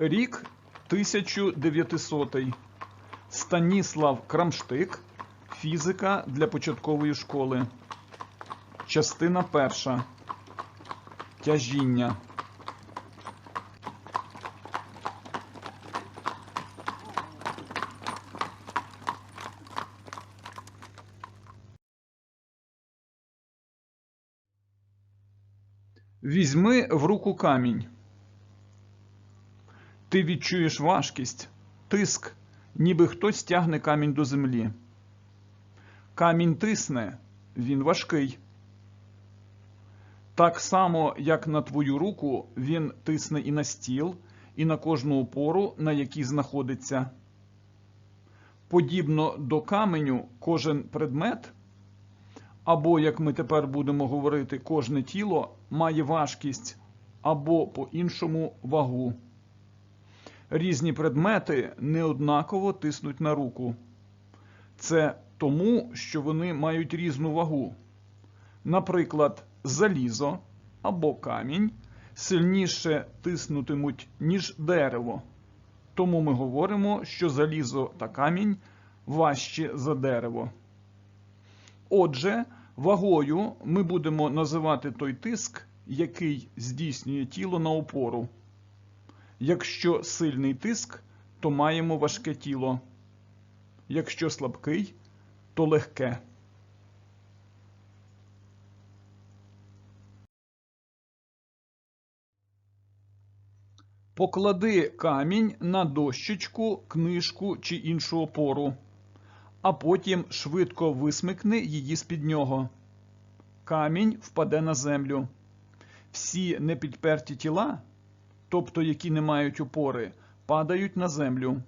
Рік 1900. Станіслав Крамштик. Фізика для початкової школи. Частина перша. Тяжіння. Візьми в руку камінь. Ти відчуєш важкість, тиск, ніби хтось тягне камінь до землі. Камінь тисне, він важкий. Так само, як на твою руку, він тисне і на стіл, і на кожну опору, на якій знаходиться. Подібно до каменю, кожен предмет, або, як ми тепер будемо говорити, кожне тіло має важкість або по-іншому вагу. Різні предмети неоднаково тиснуть на руку. Це тому, що вони мають різну вагу. Наприклад, залізо або камінь сильніше тиснутимуть, ніж дерево. Тому ми говоримо, що залізо та камінь важче за дерево. Отже, вагою ми будемо називати той тиск, який здійснює тіло на опору. Якщо сильний тиск, то маємо важке тіло. Якщо слабкий, то легке. Поклади камінь на дощечку, книжку чи іншу опору, а потім швидко висмикни її з-під нього. Камінь впаде на землю. Всі непідперті тіла, тобто які не мають опори, падають на землю.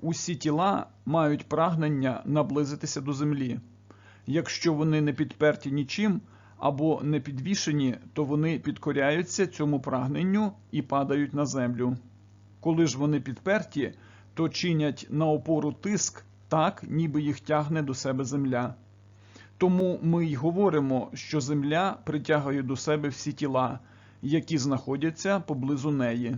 Усі тіла мають прагнення наблизитися до землі. Якщо вони не підперті нічим або не підвішені, то вони підкоряються цьому прагненню і падають на землю. Коли ж вони підперті, то чинять на опору тиск так, ніби їх тягне до себе земля. Тому ми й говоримо, що земля притягує до себе всі тіла, які знаходяться поблизу неї.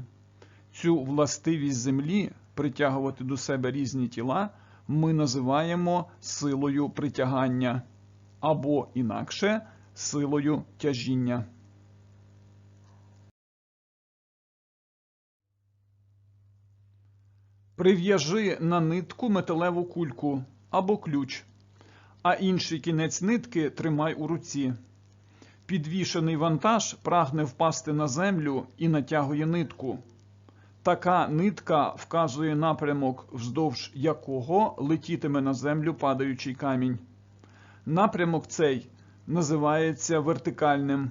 Цю властивість землі притягувати до себе різні тіла ми називаємо силою притягання або інакше силою тяжіння. Прив'яжи на нитку металеву кульку або ключ, а інший кінець нитки тримай у руці. Підвішений вантаж прагне впасти на землю і натягує нитку. Така нитка вказує напрямок, вздовж якого летітиме на землю падаючий камінь. Напрямок цей називається вертикальним,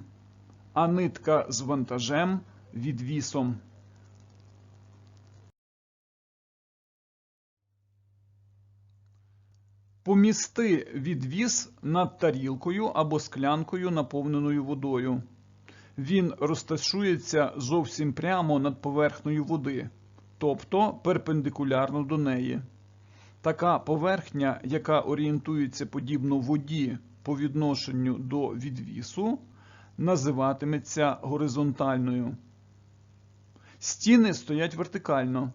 а нитка з вантажем відвісом. Помісти відвіс над тарілкою або склянкою, наповненою водою. Він розташується зовсім прямо над поверхнею води, тобто перпендикулярно до неї. Така поверхня, яка орієнтується подібно воді по відношенню до відвісу, називатиметься горизонтальною. Стіни стоять вертикально,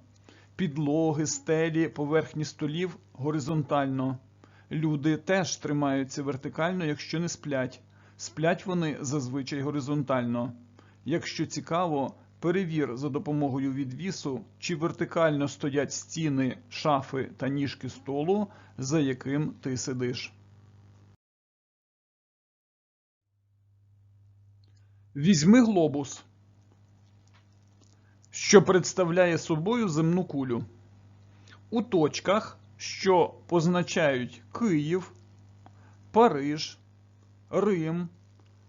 підлоги, стелі, поверхні столів горизонтально. Люди теж тримаються вертикально, якщо не сплять. Сплять вони зазвичай горизонтально. Якщо цікаво, перевір за допомогою відвісу, чи вертикально стоять стіни, шафи та ніжки столу, за яким ти сидиш. Візьми глобус, що представляє собою земну кулю. У точках, що позначають Київ, Париж, Рим,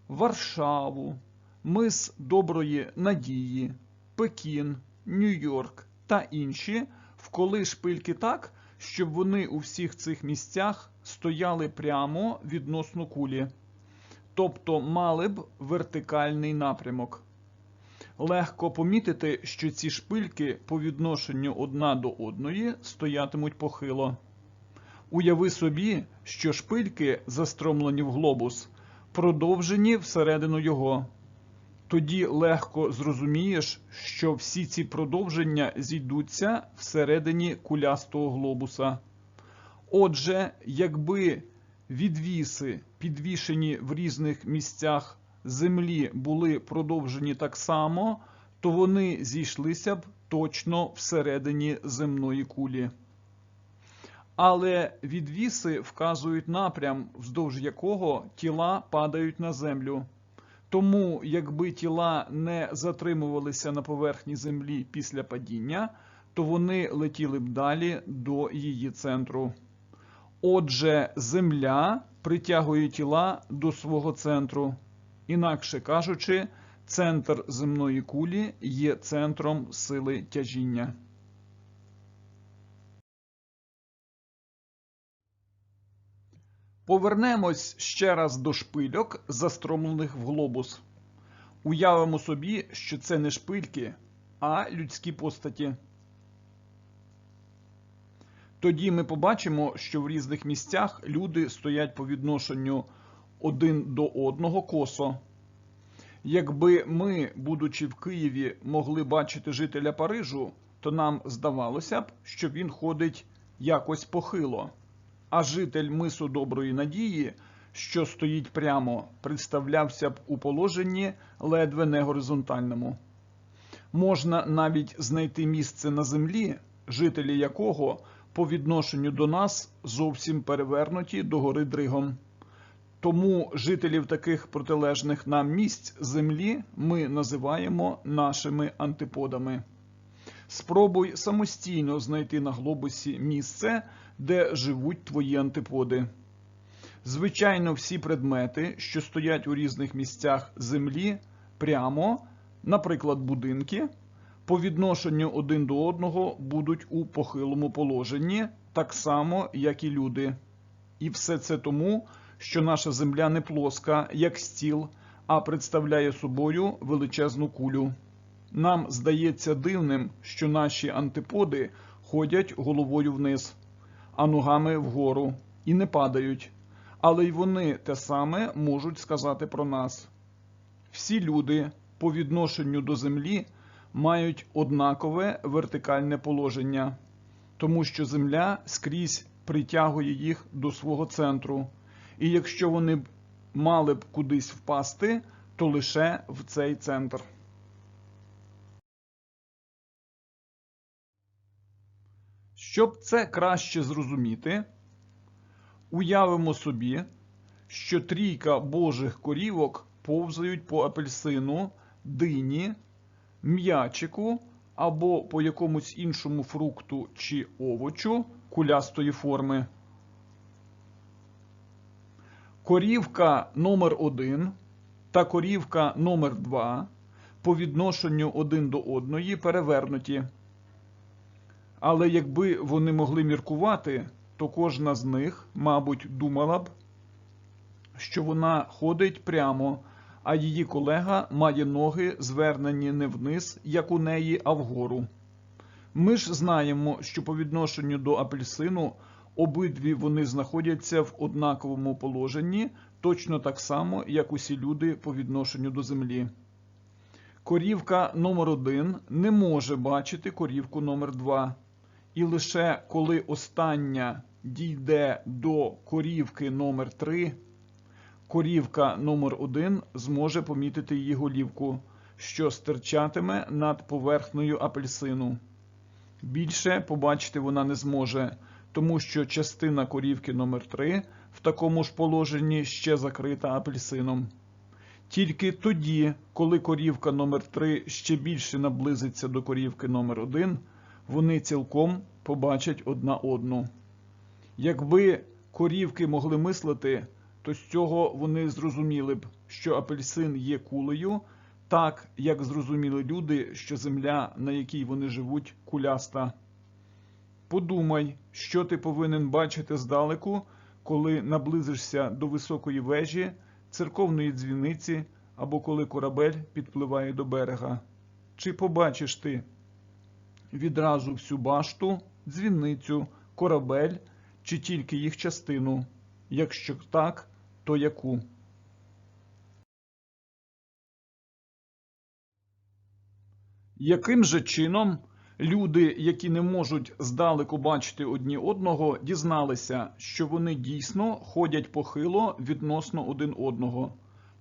Варшаву, Мис Доброї Надії, Пекін, Нью-Йорк та інші вколи шпильки так, щоб вони у всіх цих місцях стояли прямо відносно кулі, тобто мали б вертикальний напрямок. Легко помітити, що ці шпильки по відношенню одна до одної стоятимуть похило. Уяви собі, що шпильки, застромлені в глобус, продовжені всередину його. тоді легко зрозумієш, що всі ці продовження зійдуться всередині кулястого глобуса. Отже, якби відвіси, підвішені в різних місцях Землі, були продовжені так само, то вони зійшлися б точно всередині земної кулі. Але відвіси вказують напрям, вздовж якого тіла падають на землю. Тому, якби тіла не затримувалися на поверхні землі після падіння, то вони летіли б далі до її центру. Отже, Земля притягує тіла до свого центру. Інакше кажучи, центр земної кулі є центром сили тяжіння. Повернемось ще раз до шпильок, застромлених в глобус. Уявимо собі, що це не шпильки, а людські постаті. Тоді ми побачимо, що в різних місцях люди стоять по відношенню один до одного косо. Якби ми, будучи в Києві, могли бачити жителя Парижу, то нам здавалося б, що він ходить якось похило. А житель мису Доброї Надії, що стоїть прямо, представлявся б у положенні ледве не горизонтальному. Можна навіть знайти місце на землі, жителі якого по відношенню до нас зовсім перевернуті догори дригом. Тому жителів таких протилежних нам місць землі ми називаємо нашими антиподами. Спробуй самостійно знайти на глобусі місце, де живуть твої антиподи. Звичайно, всі предмети, що стоять у різних місцях землі, прямо, наприклад, будинки, по відношенню один до одного будуть у похилому положенні, так само, як і люди. І все це тому, що наша земля не плоска, як стіл, а представляє собою величезну кулю. Нам здається дивним, що наші антиподи ходять головою вниз, а ногами вгору і не падають. Але й вони те саме можуть сказати про нас. Всі люди по відношенню до землі мають однакове вертикальне положення, тому що земля скрізь притягує їх до свого центру. І якщо вони мали б кудись впасти, то лише в цей центр. Щоб це краще зрозуміти, уявимо собі, що трійка божих корівок повзають по апельсину, дині, м'ячику або по якомусь іншому фрукту чи овочу кулястої форми. Корівка номер 1 та корівка номер 2 по відношенню один до одної перевернуті. Але якби вони могли міркувати, то кожна з них, мабуть, думала б, що вона ходить прямо, а її колега має ноги звернені не вниз, як у неї, а вгору. Ми ж знаємо, що по відношенню до апельсину обидві вони знаходяться в однаковому положенні, точно так само, як усі люди по відношенню до землі. Корівка номер 1 не може бачити корівку номер 2 І лише коли остання дійде до корівки номер 3 корівка номер 1 зможе помітити її голівку, що стирчатиме над поверхнею апельсину. Більше побачити вона не зможе, тому що частина корівки номер 3 в такому ж положенні ще закрита апельсином. Тільки тоді, коли корівка номер 3 ще більше наблизиться до корівки номер 1 вони цілком побачать одна одну. Якби корівки могли мислити, то з цього вони зрозуміли б, що апельсин є кулею, так як зрозуміли люди, що земля, на якій вони живуть, куляста. Подумай, що ти повинен бачити здалеку, коли наблизишся до високої вежі, церковної дзвіниці або коли корабель підпливає до берега. Чи побачиш ти відразу всю башту, дзвіницю, корабель чи тільки їх частину? Якщо так, то яку? Яким же чином люди, які не можуть здалеку бачити одні одного, дізналися, що вони дійсно ходять похило відносно один одного,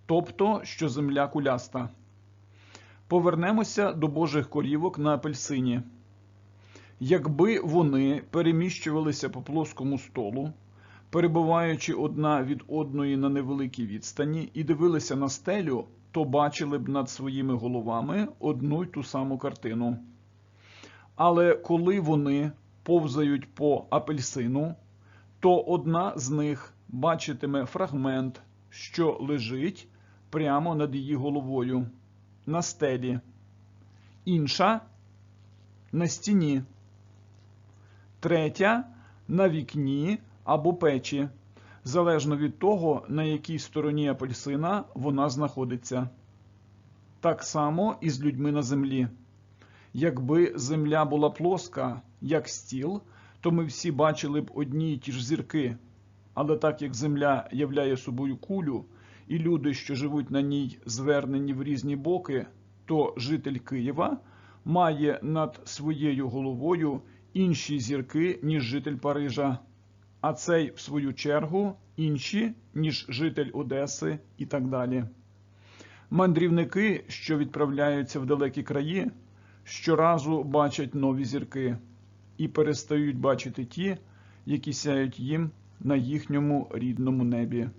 тобто, що земля куляста? Повернемося до Божих корівок на апельсині. Якби вони переміщувалися по плоскому столу, перебуваючи одна від одної на невеликій відстані і дивилися на стелю, то бачили б над своїми головами одну й ту саму картину. Але коли вони повзають по апельсину, то одна з них бачитиме фрагмент, що лежить прямо над її головою на стелі, інша на стіні, третя на вікні або печі, залежно від того, на якій стороні апельсина вона знаходиться. Так само і з людьми на землі. Якби земля була плоска, як стіл, то ми всі бачили б одні й ті ж зірки. Але так як земля являє собою кулю, і люди, що живуть на ній, звернені в різні боки, то житель Києва має над своєю головою інші зірки, ніж житель Парижа, а цей, в свою чергу, інші, ніж житель Одеси і так далі. Мандрівники, що відправляються в далекі краї, щоразу бачать нові зірки і перестають бачити ті, які сяють їм на їхньому рідному небі.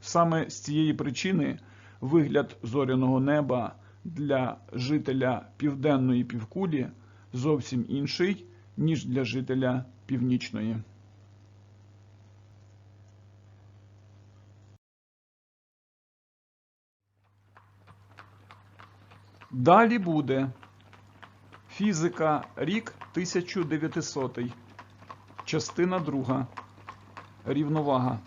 Саме з цієї причини вигляд зоряного неба для жителя південної півкулі зовсім інший, ніж для жителя північної. Далі буде фізика рік 1900, частина 2. Рівновага.